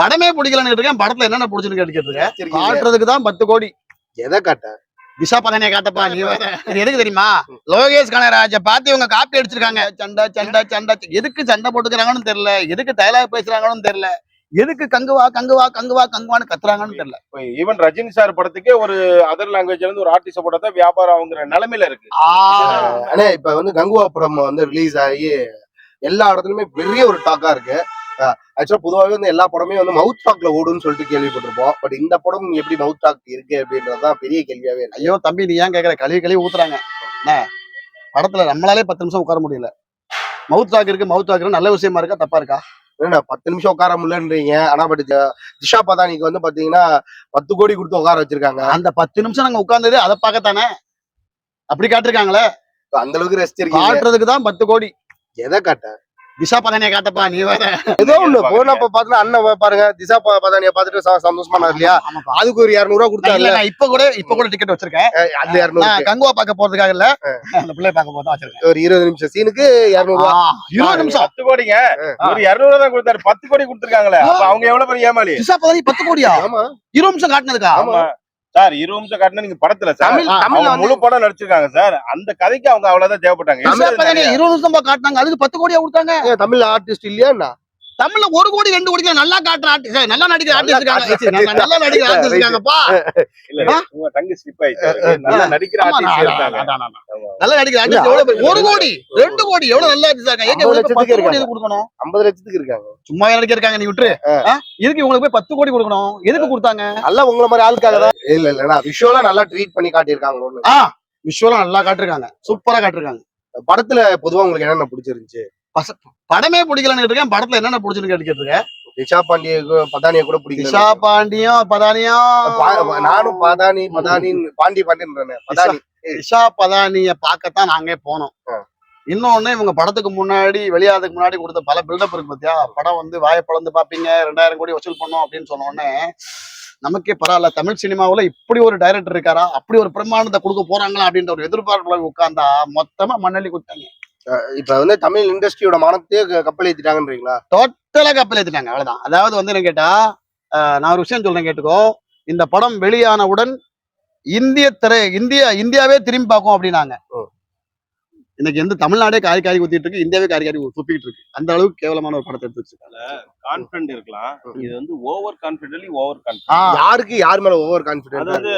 படமே பிடிக்கலன்னு இருக்கேன் படத்துல என்னென்ன பிடிச்சுன்னு கேட்டுருக்கேன். காட்டுறதுக்கு தான் பத்து கோடி. எதை காட்ட? திஷா பதனிய காட்டப்பா நீ எதுக்கு தெரியுமா? லோகேஷ் கனகராஜ பார்த்து இவங்க காப்பி அடிச்சிருக்காங்க. சண்டை சண்டை சண்டை. எதுக்கு சண்டை போட்டுக்கிறாங்கன்னு தெரியல. எதுக்கு டயலாக் பேசுறாங்கன்னு தெரியல. எதுக்கு கங்குவா கங்குவா கங்குவா கங்குவான்னு கத்துறாங்கன்னு தெரியல. ஈவன் ரஜினி சார் படத்துக்கே ஒரு அதர் லாங்குவேஜ்ல இருந்து ஒரு ஆர்டிஸ்ட் போட்டா வியாபாரம் ஆகுங்கிற நிலைமையில இருக்கு. ஆனா இப்ப வந்து கங்குவா படம் வந்து ரிலீஸ் ஆகி எல்லா இடத்துலயுமே பெரிய ஒரு டாக்கா இருக்கு. ஆக்சுவலா பொதுவாகவே வந்து எல்லா படமே வந்து மவுத் டாக்ல ஓடுன்னு சொல்லிட்டு கேள்விப்பட்டிருப்போம். பட் இந்த படம் எப்படி மவுத் டாக் இருக்கு அப்படின்றதுதான் பெரிய கேள்வியாவே இருக்கு. ஐயோ தம்பி நீ ஏன் கேக்குற? கழுவி கழுவி ஊத்துறாங்க. படத்துல நம்மளாலே பத்து நிமிஷம் உட்கார முடியல. மவுத் டாக் இருக்கு மவுத் டாக் நல்ல விஷயமா இருக்கா? தப்பா இருக்கா? பத்து நிமிஷம் உட்கார முடியலன்றீங்க. ஆனா பட் திஷா பதானிக்கு வந்து பாத்தீங்கன்னா பத்து கோடி கொடுத்து உட்கார வச்சிருக்காங்க. அந்த பத்து நிமிஷம் நாங்க உட்கார்ந்தது அதை பார்க்கத்தானே? அப்படி காட்டிருக்காங்களே? அந்த அளவுக்கு ரெஸ்ட் இருக்கீங்க. காட்டுறதுக்கு தான் பத்து கோடி. எதை காட்ட? திஷா பதனிய காட்டப்பா நீ வேற. ஏதோ ஒண்ணு போனப்ப பாத்தீங்கன்னா அண்ணன் பாருங்க ப- பதானிய பாத்துட்டு சந்தோஷமா இல்லையா. அதுக்கு ஒரு இருநூறு ரூபா கொடுத்தாங்க இல்ல நான் இப்ப கூட இப்ப கூட டிக்கெட் வச்சிருக்கேன். இருநூறு நான் கங்குவா பார்க்க போறதுக்காக இல்ல. அந்த பிள்ளை பார்க்க வச்சிருக்கேன். ஒரு இருபது நிமிஷம் சீனுக்கு இருநூறு ரூபா இருபது நிமிஷம். பத்து கோடிங்க. ஒரு இருநூறு தான் கொடுத்தாரு. பத்து கோடி கொடுத்துருக்காங்களே. அப்ப அவங்க எவ்வளவு பெரிய ஏமாளி? திஷா பதனி பத்து கோடியா? ஆமா. இருபது நிமிஷம் காட்டினதுக்கா? ஆமா. சார் இருபது நிமிஷம் காட்டினா நீங்க படத்துல சார். தமிழ் அவங்க முழு படம் நடிச்சிருக்காங்க சார். அந்த கதைக்கு அவங்க அவ்வளவுதான் தேவைப்பட்டாங்க. இருபது நிமிஷம் காட்டினாங்க. அதுக்கு பத்து கோடியா கொடுத்தாங்க. ஏன் தமிழ்ல ஆர்டிஸ்ட் இல்லையா? தமிழ்ல ஒரு கோடி ரெண்டு கோடி நல்லா காட்டுற ஆர்டிஸ்ட் நல்லா நடிக்கிற ஆர்டிஸ்ட் இருக்காங்க. நல்லா நடிக்கிற ஆர்டிஸ்ட் இருக்காங்கப்பா. இல்ல இல்ல, உங்க டங்கு ஸ்லிப் ஆயிடுச்சு நல்லா நடிக்கிற ஆர்டிஸ்ட் எவ்வளவு? ஒரு கோடி ரெண்டு கோடி எவ்வளவு நல்லா இருக்காங்க? கொடுக்கணும் ஐம்பது லட்சத்துக்கு இருக்காங்க. சும்மா நடிக்க இருக்காங்க. நீ விட்டுரு. ஆ? எதுக்கு இவங்களுக்கு போய் பத்து கோடி கொடுக்கணும்? எதுக்கு கொடுத்தாங்க? நல்லா உங்கள மாதிரி ஆளுக்காக தான். இல்ல இல்ல விஷுவலா நல்லா ட்ரீட் பண்ணி காட்டியிருக்காங்க ஆ விஷுவலா நல்லா காட்டிருக்காங்க. சூப்பரா காட்டிருக்காங்க. படத்துல பொதுவா உங்களுக்கு என்னென்ன பிடிச்சிருந்துச்சு? படமே பிடிக்கலன்னு இருக்கேன் படத்துல என்னென்ன பிடிச்சிருக்கு கேட்டுருக்கேன். ரிஷா பாண்டிய பதானிய கூட பிடிக்கல. திஷா பாண்டியும் பதானியும். நானும் பதானி பதானி பாண்டி பாண்டியன் பதானி. பதானிய பார்க்கத்தான் நாங்க போனோம். இன்னொன்னு இவங்க படத்துக்கு முன்னாடி வெளியாதுக்கு முன்னாடி கொடுத்த பல பில்டப் இருக்கு பாத்தியா? படம் வந்து வாயை பிளந்து பாப்பீங்க ரெண்டாயிரம் கோடி வசூல் பண்ணோம் அப்படின்னு சொன்ன உடனே நமக்கே பரவாயில்ல. தமிழ் சினிமாவுல இப்படி ஒரு டைரக்டர் இருக்காரா? அப்படி ஒரு பிரமாணத்தை கொடுக்க போறாங்களா அப்படின்ற ஒரு எதிர்பார்ப்புல உட்கார்ந்தா மொத்தமா மண்ணள்ளி கொடுத்தாங்க இப்ப வந்து தமிழ் இண்டஸ்ட்ரியோட மானத்தையே கப்பல் ஏத்திட்டாங்கன்றீங்களா? டோட்டலா கப்பல் ஏத்திட்டாங்க அவ்வளவுதான். அதாவது வந்து என்ன கேட்டா நான் ஒரு விஷயம் சொல்றேன் கேட்டுக்கோ. இந்த படம் வெளியானவுடன் இந்திய திரை இந்தியா இந்தியாவே திரும்பி பார்க்கும் அப்படின்னாங்க. இன்னைக்கு எந்த தமிழ்நாடே காரி காரி ஊத்திட்டு இருக்கு இந்தியாவே காரி காரி துப்பிட்டு இருக்கு. அந்த அளவுக்கு கேவலமான ஒரு படத்தை எடுத்து வச்சிருக்காங்க. கான்பிடன்ட் இருக்கலாம். இது வந்து ஓவர் கான்பிடன்ட்லி ஓவர் கான்பிடன்ட் யாருக்கு யார் மேல ஓவர் கான்பிடன்ட் அதாவது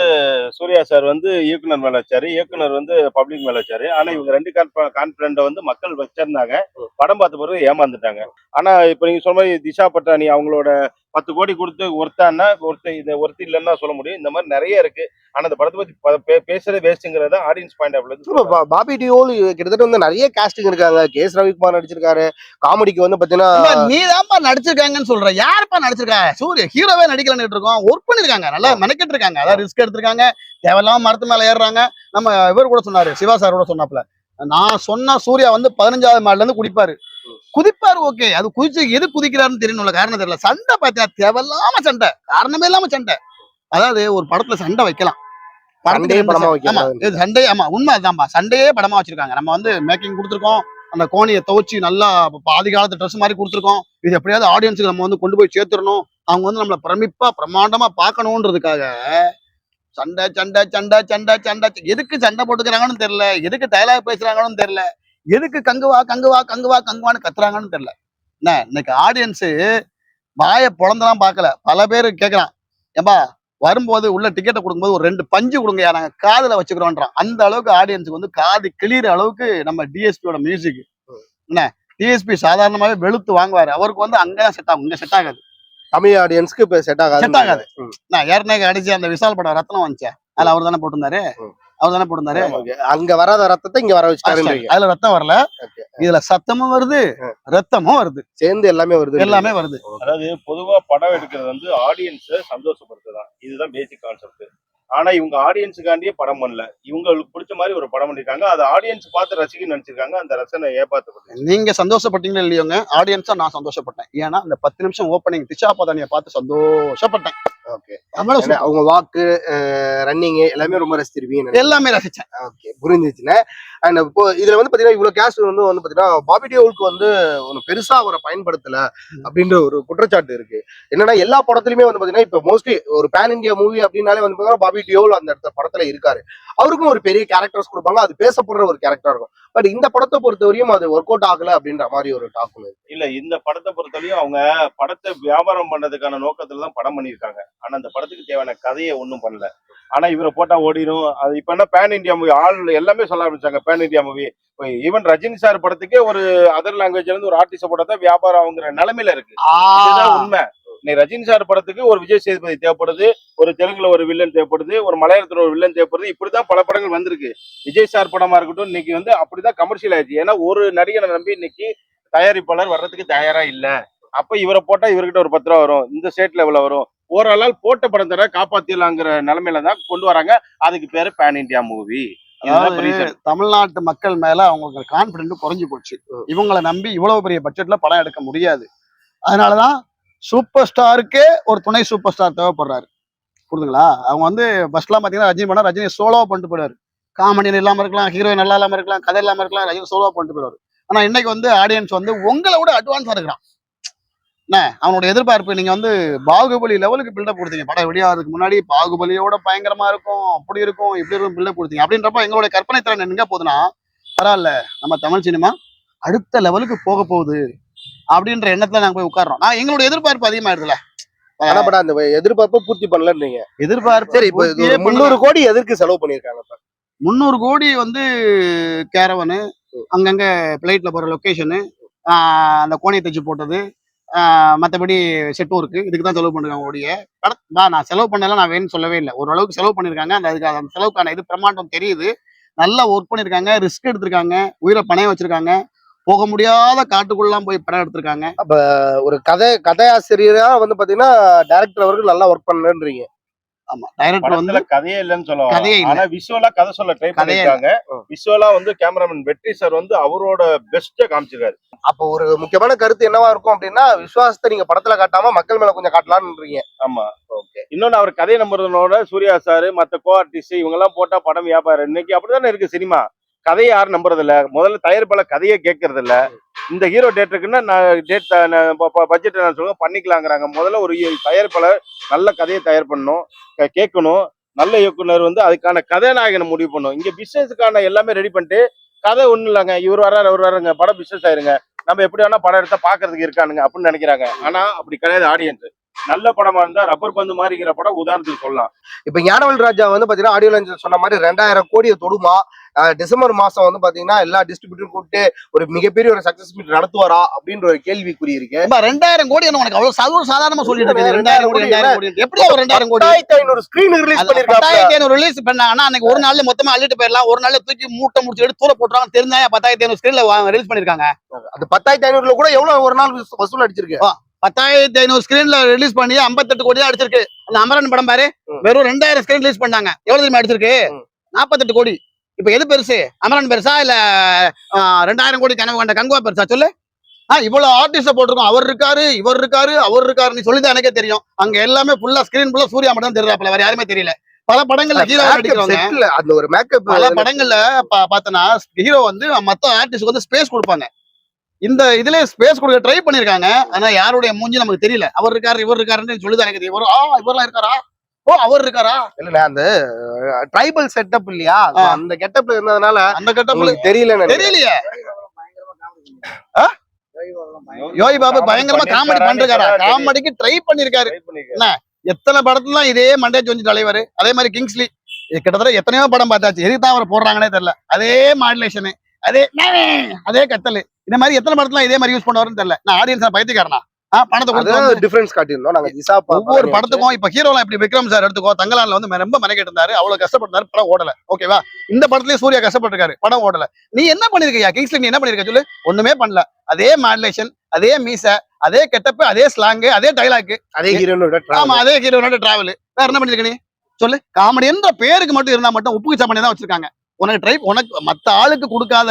சூர்யா சார் வந்து இயக்குனர் மேல வச்சாரு இயக்குனர் வந்து பப்ளிக் மேல வச்சாரு. ஆனா இவங்க ரெண்டு கான்பிடன்ட வந்து மக்கள் வச்சிருந்தாங்க. படம் பார்த்த பிறகு ஏமாந்துட்டாங்க. ஆனா இப்ப நீங்க சொன்ன மாதிரி திஷா பட்டாணி அவங்களோட பத்து கோடி கொடுத்து ஒருத்தான்னா ஒருத்த இது ஒருத்தி இல்லைன்னா சொல்ல முடியும். இந்த மாதிரி நிறைய இருக்கு. ஆனா அந்த படத்தை பத்தி பேசுறது வேஸ்ட்ங்கிறத ஆடியன்ஸ் பாயிண்ட் ஆஃப் பா- பாபி டியோல் கிட்டத்தட்ட வந்து நிறைய காஸ்டிங் இருக்காங்க. கே எஸ் ரவிக்குமார் நடிச்சிருக்காரு. காமெடிக்கு வந்து பாத்தீங்கன்னா ஏம்பா, நீதான்ப்பா நடிச்சிருக்காங்கன்னு சொல்ற. யாருப்பா நடிச்சிருக்கா? சூரிய ஹீரோவே நடிக்கலன்னு இருக்கோம். ஒர்க் பண்ணிருக்காங்க. நல்லா மெனக்கெட்டு இருக்காங்க அதாவது ரிஸ்க் எடுத்திருக்காங்க. தேவையில்லாம மரத்து மேல ஏறுறாங்க. நம்ம இவர் கூட சொன்னாரு சிவா சார் கூட சொன்னாப்ல நான் சொன்னா சூர்யா வந்து பதினஞ்சாவது மாடில இருந்து குடிப்பாரு. குதிப்பாரு ஓகே அது குதிச்சு எது குதிக்கிறாருன்னு தெரியணும்ல காரணம் தெரியல. சண்டை பாத்தியா தேவையில்லாம சண்டை. காரணமே இல்லாம சண்டை. அதாவது ஒரு படத்துல சண்டை வைக்கலாம். சண்டே ஆமா உண்மை அதுதான்பா. சண்டையே படமா வச்சிருக்காங்க. நம்ம வந்து மேக்கிங் கொடுத்துருக்கோம். அந்த கோணியை துவச்சி நல்லா பாதி காலத்து ட்ரெஸ் மாதிரி கொடுத்துருக்கோம். இது எப்படியாவது ஆடியன்ஸுக்கு நம்ம வந்து கொண்டு போய் சேர்த்துடணும். அவங்க வந்து நம்மள பிரமிப்பா பிரமாண்டமா பார்க்கணுன்றதுக்காக சண்டை சண்டை சண்டை சண்டை சண்டை. எதுக்கு சண்டை போட்டுக்கிறாங்கன்னு தெரியல. எதுக்கு டயலாக் பேசுறாங்கன்னு தெரியல. எதுக்கு கங்குவா கங்குவா கங்குவா கங்குவான்னு கத்துறாங்கன்னு தெரியல. என்ன இன்னைக்கு ஆடியன்ஸ் வாயை பொழந்தெல்லாம் பார்க்கல. பல பேர் கேட்கறான் ஏம்பா வரும்போது உள்ள டிக்கெட்டை கொடுக்கும்போது ஒரு ரெண்டு பஞ்சு கொடுங்கயா நாங்க காதுல வச்சுக்கிறோன்றான். அந்த அளவுக்கு ஆடியன்ஸுக்கு வந்து காது கிளியிற அளவுக்கு நம்ம டிஎஸ்பியோட மியூசிக் என்ன டிஎஸ்பி சாதாரணமாவே வெளுத்து வாங்குவாரு. அவருக்கு வந்து அங்கதான் செட் ஆகும். இங்க செட் ஆகாது. தமிழ் ஆடியன்ஸ்க்கு இப்ப செட் ஆகாது. செட் ஆகாது நான் ஏற்கனவே அடிச்சு அந்த விசால் படம் ரத்னம் வந்துச்சே. அதுல அவர் தானே போட்டிருந்தாரு. அவர் தானே போட்டிருந்தாரு அங்க வராத ரத்தத்தை இங்க வர வச்சுட்டாருன்றீங்க அதுல ரத்தம் வரல. இதுல சத்தமும் வருது ரத்தமும் வருது. சேர்ந்து எல்லாமே வருது எல்லாமே வருது. அதாவது பொதுவா படம் எடுக்கிறது வந்து ஆடியன்ஸை சந்தோஷப்படுத்துதான். இதுதான் பேசிக் கான்செப்ட் ஆனா இவங்க ஆடியன்ஸுக்காண்டியே படம் பண்ணல. இவங்களுக்கு பிடிச்ச மாதிரி ஒரு படம் பண்ணிருக்காங்க. அதை ஆடியன்ஸ் பார்த்து ரசிக்க நினைச்சிருக்காங்க. அந்த ரசனை ஏமாத்தப்பட்டு நீங்க சந்தோஷப்பட்டீங்களா இல்லையோங்க? ஆடியன்ஸா நான் சந்தோஷப்பட்டேன். ஏன்னா அந்த பத்து நிமிஷம் ஓப்பனிங் திஷா பதானியை பார்த்து சந்தோஷப்பட்டேன். ஓகே. அவங்க வாக்கு ரன்னிங் எல்லாமே ரொம்ப ரசிச்சிருப்பீங்க எல்லாமே ரசிச்சேன். ஓகே புரிஞ்சிச்சுண்ணே. அண்ட் இப்போ இதுல வந்து பாத்தீங்கன்னா இவ்வளவு கேஸ்ட் வந்து வந்து பாத்தீங்கன்னா பாபி டியோலுக்கு வந்து ஒன்று பெருசா அவரை பயன்படுத்தல அப்படின்ற ஒரு குற்றச்சாட்டு இருக்கு. என்னன்னா எல்லா படத்துலயுமே வந்து பாத்தீங்கன்னா இப்போ மோஸ்ட்லி ஒரு பேன் இந்தியா மூவி அப்படின்னாலே வந்து பாத்தீங்கன்னா பாபி டியோல் அந்த இடத்துல படத்துல இருக்காரு. அவருக்கும் ஒரு பெரிய கேரக்டர்ஸ் கொடுப்பாங்க. அது பேசப்படுற ஒரு கேரக்டர் இருக்கும். பட் இந்த படத்தை பொறுத்தவரையும் அது ஒர்க் அவுட் ஆகல அப்படின்ற மாதிரி ஒரு டாக் ஒண்ணு இருக்கு. இல்ல இந்த படத்தை பொறுத்தவரையும் அவங்க படத்தை வியாபாரம் பண்ணதுக்கான நோக்கத்துல தான் படம் பண்ணியிருக்காங்க. ஆனா அந்த படத்துக்கு தேவையான கதையை ஒண்ணும் பண்ணல. ஆனா இவரை போட்டா ஓடிடும் அது இப்ப என்ன பேன் இந்தியா மூவி ஆள் எல்லாமே சொல்ல ஆரம்பிச்சாங்க pan India movie even Rajini sir படத்துக்கே ஒரு அதர் லாங்குவேஜ்ல இருந்து ஒரு ஆர்டிஸ்ட் போட்டா தான் வியாபாரம் ஆகுங்கிற நிலைமையில இருக்கு. இதுதான் உண்மை. இன்னைக்கு ரஜினி சார் படத்துக்கு ஒரு விஜய் சேதுபதி தேவைப்படுது ஒரு தெலுங்குல ஒரு வில்லன் தேவைப்படுது ஒரு மலையாளத்துல ஒரு வில்லன் தேவைப்படுது இப்படிதான் பல படங்கள் வந்திருக்கு. விஜய் சார் படமா இருக்கட்டும் இன்னைக்கு வந்து அப்படிதான் கமர்ஷியல் ஆயிடுச்சு. ஏன்னா ஒரு நடிகனை நம்பி இன்னைக்கு தயாரிப்பாளர் வர்றதுக்கு தயாரா இல்ல. அப்ப இவரை போட்டா இவர்கிட்ட ஒரு பத்து ரூபா வரும். இந்த ஸ்டேட் லெவல்ல வரும். ஓரளவு போட்ட படம் தர காப்பாத்திடலாங்கிற நிலைமையில தான் கொண்டு வராங்க. அதுக்கு பேரு பேன் இந்தியா மூவி தமிழ்நாட்டு மக்கள் மேல அவங்களுக்கு கான்பிடன்ட் குறைஞ்சு போச்சு. இவங்களை நம்பி இவ்வளவு பெரிய பட்ஜெட்ல படம் எடுக்க முடியாது. அதனாலதான் சூப்பர் ஸ்டாருக்கே ஒரு துணை சூப்பர் ஸ்டார் தேவைப்படுறாரு. புரியுதுங்களா? அவங்க வந்து ஃபர்ஸ்ட்லாம் பாத்தீங்கன்னா ரஜினி பண்ணா ரஜினி சோலோவா பண்ணிட்டு போயிடுவாரு. காமெடி இல்லாம இருக்கலாம் ஹீரோயின் நல்லா இல்லாம இருக்கலாம் கதை இல்லாம இருக்கலாம் ரஜினி சோலோவா பண்ணிட்டு போயிடுவாரு. ஆனா இன்னைக்கு வந்து ஆடியன்ஸ் வந்து உங்களை விட அட்வான்ஸா இருக்கிறான். என்ன? அவனோட எதிர்பார்ப்பு நீங்க வந்து பாகுபலி லெவலுக்கு பில்டப் கொடுத்தீங்க. படம் வெளியாகிறதுக்கு முன்னாடி பாகுபலியோட பயங்கரமா இருக்கும் அப்படி இருக்கும் இப்படி இருக்கும் பில்டப் கொடுத்தீங்க. அப்படின்றப்ப எங்களுடைய கற்பனை திறன் எங்க போகுதுன்னா பரவாயில்ல நம்ம தமிழ் சினிமா அடுத்த லெவலுக்கு போக போகுது அப்படின்ற எண்ணத்துல நாங்க போய் உட்கார்றோம். நான் எங்களுடைய எதிர்பார்ப்பு அதிகமாயிடுதுல. ஆனா பட் அந்த எதிர்பார்ப்பை பூர்த்தி பண்ணலன்றீங்க. எதிர்பார்ப்பு சரி இப்போ முந்நூறு கோடி எதற்கு செலவு பண்ணிருக்காங்க இப்ப? முந்நூறு கோடி வந்து கேரவனு அங்கங்க பிளைட்ல போற லொக்கேஷனு அந்த கோணியை தைச்சு போட்டது மற்றபடி செட்டும் இருக்கு. இதுக்கு தான் செலவு பண்ணிருக்காங்க ஓடிய பா நான் செலவு பண்ணலாம் நான் வேணும்னு சொல்லவே இல்லை. ஓரளவுக்கு செலவு பண்ணியிருக்காங்க அந்த அதுக்கு அந்த செலவுக்கான இது பிரமாண்டம் தெரியுது. நல்லா ஒர்க் பண்ணியிருக்காங்க ரிஸ்க் எடுத்திருக்காங்க. உயிரை பணைய வச்சிருக்காங்க. போக முடியாத காட்டுக்குள்ளலாம் போய் படம் எடுத்திருக்காங்க. ஒரு கதை கதையாசிரியரா வந்து பாத்தீங்கன்னா டேரக்டர் அவர்கள் நல்லா ஒர்க் பண்ணலன்றீங்க. ஆமா டைரக்டர் வந்து கதையே இல்லைன்னு சொல்ல வரேன். கதையே இல்ல. ஆனா விஷுவலா கதை சொல்ல ட்ரை பண்ணிருக்காங்க விஷுவலா வந்து கேமராமேன் வெற்றி சார் வந்து அவரோட பெஸ்ட காமிச்சிருக்காரு. அப்போ ஒரு முக்கியமான கருத்து என்னவா இருக்கும் அப்படின்னா விசுவாசத்தை நீங்க படத்துல காட்டாம மக்கள் மேல கொஞ்சம் காட்டலாம்ன்றீங்க. ஆமா. இன்னொன்னு அவர் கதை நம்புறதுனோட சூர்யா சார் மத்த கோ ஆர்டிஸ்ட் இவங்க எல்லாம் போட்டா படம் வியாபாரம். இன்னைக்கு அப்படிதானே இருக்கு சினிமா? கதையை யாரும் நம்புறது இல்ல முதல்ல தயாரிப்பாளர் கதையை கேட்கறது இல்ல இந்த ஹீரோ டேட்டுக்குன்னா நான் டேட் பட்ஜெட் நான் சொல்லுங்க பண்ணிக்கலாங்கிறாங்க. முதல்ல ஒரு தயாரிப்பாளர் நல்ல கதையை தயார் பண்ணணும். கே- கேட்கணும். நல்ல இயக்குனர் வந்து அதுக்கான கதாநாயகனை முடிவு பண்ணும் இங்க பிசினஸுக்கான எல்லாமே ரெடி பண்ணிட்டு கதை ஒன்றும் இல்லைங்க. இவர் வராரு அவர் வராருங்க படம் பிசினஸ் ஆயிருங்க. நம்ம எப்படி வேணா படம் எடுத்தா பாக்குறதுக்கு இருக்கானுங்க அப்படின்னு நினைக்கிறாங்க. ஆனா அப்படி கிடையாது ஆடியன்ஸ் நல்ல படமா இருந்தா ரப்பர் பந்து மாதிரிங்கிற படம் உதாரணத்துக்கு சொல்லலாம். இப்ப ஞானவல் ராஜா வந்து பாத்தீங்கன்னா ஆடியோ சொன்ன மாதிரி ரெண்டாயிரம் கோடியை தொடுமா? டிசம்பர் மாசம் வந்து பாத்தீங்கன்னா எல்லா டிஸ்ட்ரிபியூட்டரும் கூப்பிட்டு ஒரு மிகப்பெரிய ஒரு சக்சஸ் மீட் நடத்துவாரா அப்படின்ற ஒரு கேள்விக்குறி இருக்கு ரெண்டாயிரம் கோடி என்ன உனக்கு அவ்வளவு சாதாரண சாதாரணமா சொல்லிட்டு இருக்கு ரெண்டாயிரம் கோடி ரெண்டாயிரம் கோடி. எப்படி ஒரு ரெண்டாயிரம் கோடி? ஐநூறு ஸ்கிரீன் ரிலீஸ் பத்தாயிரத்தி ஐநூறு ரிலீஸ் பண்ணாங்கன்னா அன்னைக்கு ஒரு நாள்ல மொத்தமா அள்ளிட்டு போயிடலாம். ஒரு நாள்ல தூக்கி மூட்டை முடிச்சு எடுத்து தூர போட்டுறாங்க தெரிஞ்சா பத்தாயிரத்தி ஐநூறு ஸ்கிரீன்ல ரிலீஸ் பண்ணிருக்காங்க. அந்த பத்தாயிரத்தி ஐநூறுல கூட எவ்வளவு ஒரு நாள் வசூ- வசூல் அடிச்சிருக்கு? பத்தாயிரத்தி ஐநூறு ஸ்கிரீன்ல ரிலீஸ் பண்ணி ஐம்பத்தெட்டு கோடி தான் அடிச்சிருக்கு. அந்த அமரன் படம் பாரு. வெறும் ரெண்டாயிரம் ஸ்கிரீன் ரிலீஸ் பண்ணாங்க. எவ்வளவு தெரியுமா அடிச்சிருக்கு. நாற்பத்தெட்டு கோடி. இப்ப எது பெருசு? அமரன் பெருசா இல்ல ரெண்டாயிரம் கோடி கனவு கண்ட கங்குவா பெருசா? சொல்லு. ஆ இவ்வளவு ஆர்டிஸ்ட போட்டிருக்கோம். அவர் இருக்காரு இவர் இருக்காரு அவர் இருக்காருன்னு சொல்லி தான் எனக்கே தெரியும். அங்க எல்லாமே ஃபுல்லா ஸ்கிரீன் ஃபுல்லா சூர்யா மட்டும் தான் தெரியுறாப்ல வேற யாருமே தெரியல. பல படங்கள்ல ஹீரோ நடிக்கிறவங்க அந்த ஒரு மேக்கப் பல படங்கள்ல பா- பார்த்தனா ஹீரோ வந்து மத்த ஆர்டிஸ்ட் வந்து ஸ்பேஸ் கொடுப்பாங்க. இந்த இதுல ஸ்பேஸ் கொடுக்க ட்ரை பண்ணிருக்காங்க. ஆனா யாருடைய மூஞ்சி நமக்கு தெரியல. அவர் இருக்காரு இவர் இருக்காருன்னு சொல்லுதான் எனக்கு தெரியும். இவர் ஆ இவரெல்லாம் இருக்காரா? ஓ அவர் இருக்காரா? இல்ல அந்த ட்ரைபல் செட்டப் இல்லையா. அந்த கெட்டப்ல இருந்ததுனால அந்த உங்களுக்கு தெரியல தெரியலையே? யோகி பாபு பயங்கரமா காமெடி பண்றாரு? காமெடிக்கு ட்ரை பண்ணிருக்காரு. பண்ணிருக்காரு. எத்தனை படத்துல இதே மண்டே ஜோஞ்சி தலைவர் அதே மாதிரி கிங்ஸ்லி. கிட்டத்தட்ட எத்தனையோ படம் பார்த்தாச்சு. எதுக்கு தான் அவர் போடுறாங்கன்னே தெரியல. அதே மாடுலேஷனு அதே அதே கத்தல். இந்த மாதிரி எத்தனை படத்துல இதே மாதிரி யூஸ் பண்ணுவாருன்னு தெரியல. நான் ஆடியன்ஸ் பைத்தியக்காரனா ஆ, பணத்தை டிஃபரன்ஸ் காட்டியிருந்தோம். நாங்க பா- ஒவ்வொரு படத்துக்கும் இப்ப ஹீரோலாம் இப்படி விக்ரம் சார் எடுத்துக்கோ தங்கலான்ல வந்து ரொம்ப மெனக்கெட்டு இருந்தாரு அவ்வளவு கஷ்டப்பட்டாரு படம் ஓடல. ஓகேவா இந்த படத்துலயும் சூர்யா கஷ்டப்பட்டிருக்காரு படம் ஓடல. நீ என்ன பண்ணிருக்கியா? கிங்ஸ்ல நீ என்ன பண்ணிருக்க சொல்லு? ஒண்ணுமே பண்ணல. அதே மாடுலேஷன் அதே மீச அதே கெட்டப் அதே ஸ்லாங் அதே டைலாக் அதே ஹீரோனோட ஆமா அதே ஹீரோனோட டிராவல் வேற என்ன பண்ணிருக்க நீ? சொல்லு. காமெடின்ற பேருக்கு மட்டும் இருந்தா மட்டும் உப்புக்கு சாப்பாடு தான் வச்சிருக்காங்க. உனக்கு ட்ரை உனக்கு மத்த ஆளுக்கு கொடுக்காத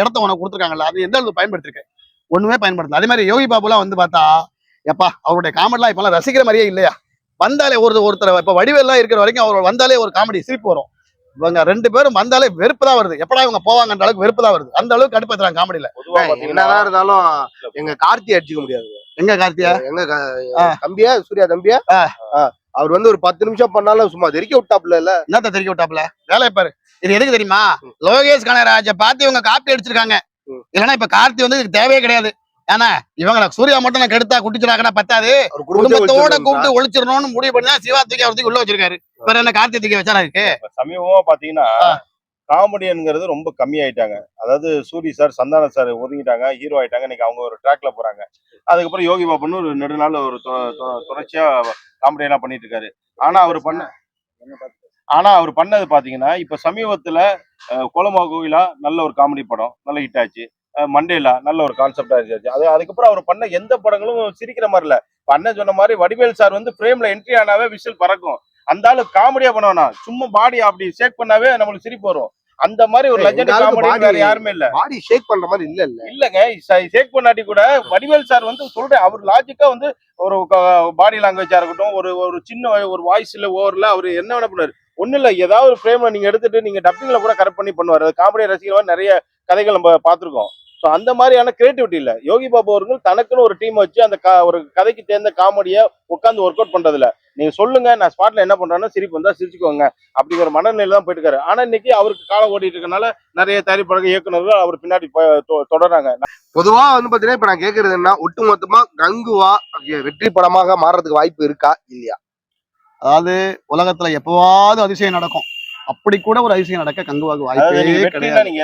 இடத்த உனக்கு கொடுத்துருக்காங்கல்ல அது எந்த அளவுக்கு பயன்படுத்திருக்க? ஒண்ணுமே பயன்படுத்தல. அதே மாதிரி யோகி பாபுலாம் வந்து பார்த்தா எப்பா அவருடைய காமெடிலாம் இப்பெல்லாம் ரசிக்கிற மாதிரியே இல்லையா? வந்தாலே ஒரு ஒருத்தர் இப்ப வடிவெல்லாம் இருக்கிற வரைக்கும் அவர் வந்தாலே ஒரு காமெடி சிரிப்பு வரும். இவங்க ரெண்டு பேரும் வந்தாலே வெறுப்பு தான் வருது. எப்படா இவங்க போவாங்கன்ற அளவுக்கு வெறுப்பு தான் வருது. அந்த அளவுக்கு கடுப்பேத்துறாங்க காமெடியில என்னதான் இருந்தாலும் எங்க கார்த்தி அடிச்சுக்க முடியாது. எங்க கார்த்தியா? எங்க. தம்பியா? சூர்யா தம்பியா. அவர் வந்து ஒரு பத்து நிமிஷம் பண்ணாலும் சும்மா தெறிக்க விட்டாப்ல இல்ல? என்னத்த தெரிக்க விட்டாப்ல வேலையை பாரு. இது எதுக்கு தெரியுமா? லோகேஷ் கனகராஜ பார்த்து இவங்க காப்பி அடிச்சிருக்காங்க. இல்லைன்னா இப்ப கார்த்தி வந்து இதுக்கு தேவையே கிடையாது. ஏன்னா இவங்க சூர்யா மட்டும் நான் கெடுத்தா குட்டிச்சிடாக்கடா பத்தாது. குடும்பத்தோட கூப்பிட்டு ஒழிச்சிடணும்னு முடிவு பண்ணி தான் சிவா தூக்கி அவர் உள்ள வச்சிருக்காரு. வேற என்ன கார்த்தி தூக்கி வச்சாரா இருக்கு? சமீபமா பாத்தீங்கன்னா. காமெடியனுங்கிறது ரொம்ப கம்மியாயிட்டாங்க. அதாவது சூரி சார் சந்தான சார் ஒதுங்கிட்டாங்க ஹீரோ ஆயிட்டாங்க. இன்னைக்கு அவங்க ஒரு ட்ராக்ல போறாங்க. அதுக்கப்புறம் யோகி பாபன் ஒரு நெடுநாள் ஒரு தொ- தொடர்ச்சியா காமெடியெல்லாம் பண்ணிட்டு இருக்காரு ஆனா அவர் பண்ண ஆனா அவர் பண்ணது பாத்தீங்கன்னா இப்ப சமீபத்துல கோலமா கோவிலா நல்ல ஒரு காமெடி படம் நல்ல ஹிட் ஆச்சு. மண்டேலா நல்ல ஒரு கான்செப்டா இருந்துச்சு. அது அதுக்கப்புறம் அவர் பண்ண எந்த படங்களும் சிரிக்கிற மாதிரி இல்ல. பண்ண அண்ணன் சொன்ன மாதிரி வடிவேல் சார் வந்து பிரேம்ல என்ட்ரி ஆனாவே விசில் பறக்கும். அந்த ஆளு காமெடியா பண்ணுவானா? சும்மா பாடி அப்படி ஷேக் பண்ணாவே நம்மளுக்கு சிரிப்பு வரும். அந்த மாதிரி ஒரு லெஜண்ட் காமெடி வேற யாருமே இல்ல. பாடி ஷேக் பண்ற மாதிரி இல்ல இல்ல. இல்லங்க ஷேக் பண்ணாட்டி கூட வடிவேல் சார் வந்து சொல்றேன் அவர் லாஜிக்கா வந்து ஒரு பாடி லாங்குவேஜா இருக்கட்டும் ஒரு ஒரு சின்ன ஒரு வாய்ஸ்ல ஓவர்ல அவர் என்ன வேணா பண்ணுவாரு. ஒண்ணு இல்ல ஏதாவது ஒரு ஃப்ரேம்ல நீங்க எடுத்துட்டு நீங்க டப்பிங்ல கூட கரெக்ட் பண்ணி பண்ணுவாரு. காமெடியை ரசிக்கிற நிறைய கதைகள் நம்ம பார்த்திருக்கோம். ஸோ அந்த மாதிரியான கிரியேட்டிவிட்டி இல்ல. யோகி பாபு அவர்கள் தனக்குன்னு ஒரு டீம் வச்சு அந்த ஒரு கதைக்கு தேர்ந்த காமெடியை உட்காந்து ஒர்க் அவுட் பண்றது இல்ல நீங்க சொல்லுங்க நான் ஸ்பாட்ல என்ன பண்றேன்னா சிரிப்பு வந்தா சிரிச்சுக்கோங்க. அப்படிங்கிற மனநிலையில தான் போயிட்டு இருக்காரு ஆனா இன்னைக்கு அவருக்கு காலம் ஓடிட்டு இருக்கனால நிறைய தயாரிப்பாளர்கள் இயக்குனர்கள் அவர் பின்னாடி தொடர்றாங்க. பொதுவா வந்து பாத்தீங்கன்னா இப்ப நான் கேக்குறது என்ன ஒட்டுமொத்தமா கங்குவா வெற்றி படமாக மாறுறதுக்கு வாய்ப்பு இருக்கா? இல்லையா? அதாவது உலகத்துல எப்பவாவது அதிசயம் நடக்கும். அப்படி கூட ஒரு அதிசயம் நடக்க கங்குவாக்கு வாய்ப்பே கிடையாது.